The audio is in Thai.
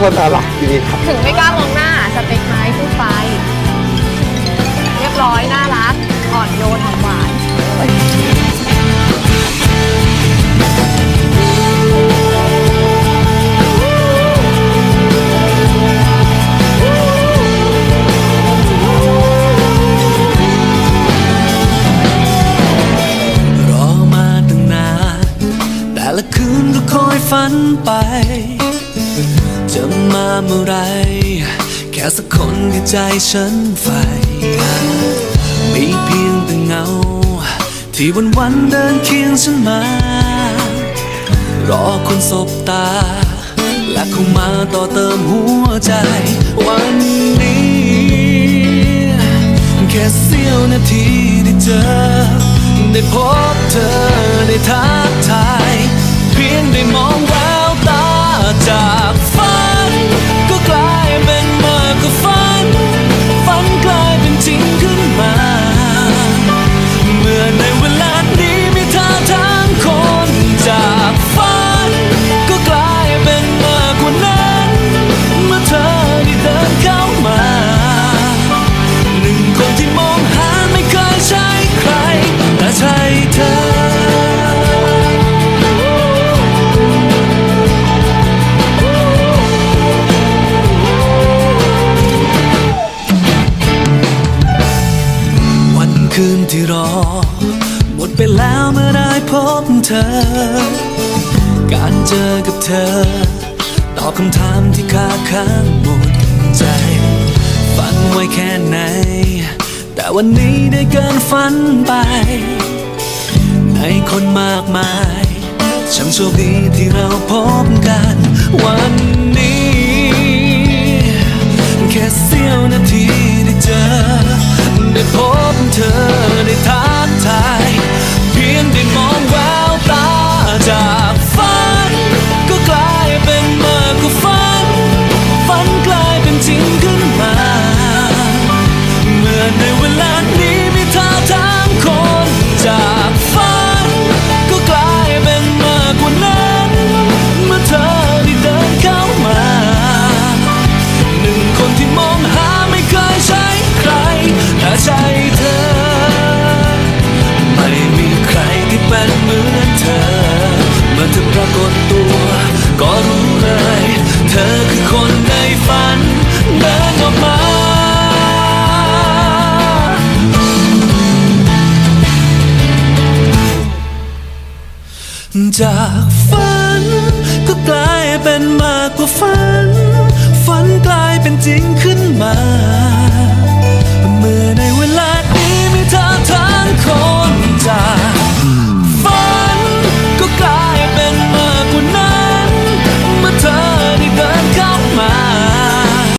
ก็น่ารักดีครับ ถึงไม่กล้ามองหน้าสเปคไม้พูดไปเรียบร้อย น่ารัก อ่อนโยนหวาน รอมาตั้งนาน แต่ละคืนก็คอยฝันไป จะมาเมื่อไร แค่สักคนที่ใจฉันใฝ่มีเพียงแต่เงา ที่วันวันเดินเคียงฉันมา รอคนสบตา และเข้ามาต่อเติมหัวใจ วันนี้ แค่เสี้ยวนาทีได้เจอ ได้พบเธอ ที่รอ หมดไปแล้วเมื่อได้พบเธอ การเจอกับเธอ ตอบคำถามที่คาค้างหมดใจ ฝันไว้แค่ไหน แต่วันนี้ได้เกินฝันไป ในคนมากมายช่างโชคดีที่เราพบกันวันนี้ แค่เสี้ยวนาที มือนเธอเมื่อเธอปรากฏตัว ก็รู้เลย เธอคือคนในฝันเดินออกมาจากฝัน